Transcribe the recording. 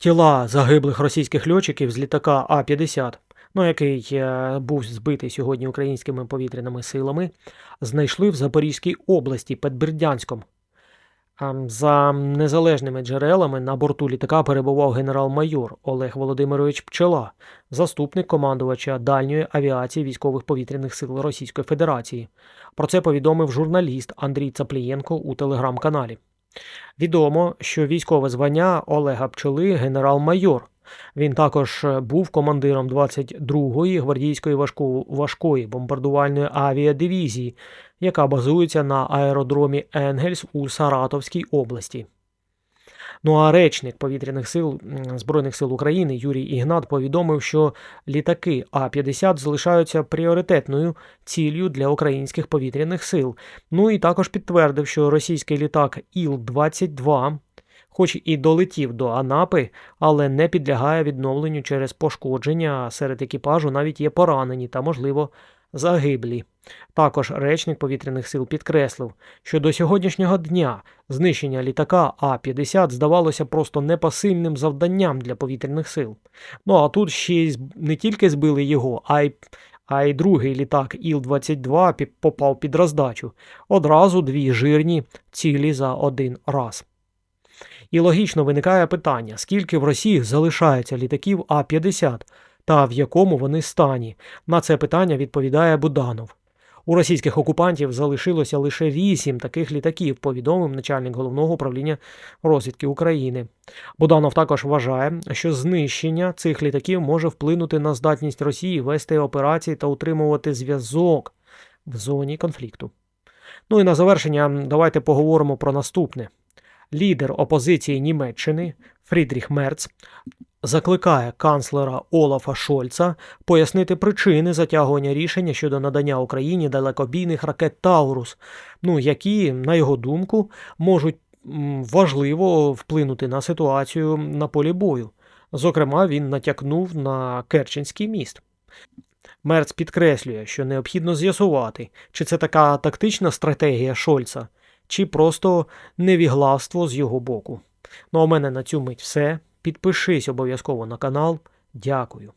Тіла загиблих російських льотчиків з літака А-50, ну який е, був збитий сьогодні українськими повітряними силами, знайшли в Запорізькій області під Бердянськом. Ем, За незалежними джерелами на борту літака перебував генерал-майор Олег Володимирович Пчела, заступник командувача дальньої авіації військових повітряних сил Російської Федерації. Про це повідомив журналіст Андрій Цаплієнко у телеграм-каналі. Відомо, що військове звання Олега Пчели генерал-майор. Він також е, був командиром 22-ї гвардійської важкої бомбардувальної авіадивізії, яка базується на аеродромі Енгельс у Саратовській області. Ну а речник повітряних сил Збройних сил України Юрій Ігнат повідомив, що літаки А-50 залишаються пріоритетною ціллю для українських повітряних сил. Ну і також підтвердив, що російський літак Іл-22, хоч і долетів до Анапи, але не підлягає відновленню через пошкодження. Серед екіпажу навіть є поранені та, можливо, загиблі. Також речник повітряних сил підкреслив, що до сьогоднішнього дня знищення літака А-50 здавалося просто непосильним завданням для повітряних сил. Ну а тут ще й не тільки збили його, а й а й другий літак Іл-22 попав під роздачу. Одразу дві жирні цілі за один раз. І логічно виникає питання, скільки в Росії залишається літаків А-50 та в якому вони стані. На це питання відповідає Буданов. У російських окупантів залишилося лише вісім таких літаків, повідомив начальник головного управління розвідки України. Буданов також вважає, що знищення цих літаків може вплинути на здатність Росії вести операції та утримувати зв'язок в зоні конфлікту. Ну і на завершення давайте поговоримо про наступне. Лідер опозиції Німеччини Фрідріх Мерц закликає канцлера Олафа Шольца пояснити причини затягування рішення щодо надання Україні далекобійних ракет Таурус, ну які, на його думку, можуть важливо вплинути на ситуацію на полі бою. Зокрема, він натякнув на Керченський міст. Мерц підкреслює, що необхідно з'ясувати, чи це така тактична стратегія Шольца, чи просто невігластво з його боку. Ну а у мене на цю мить все. Підпишись обов'язково на канал. Дякую.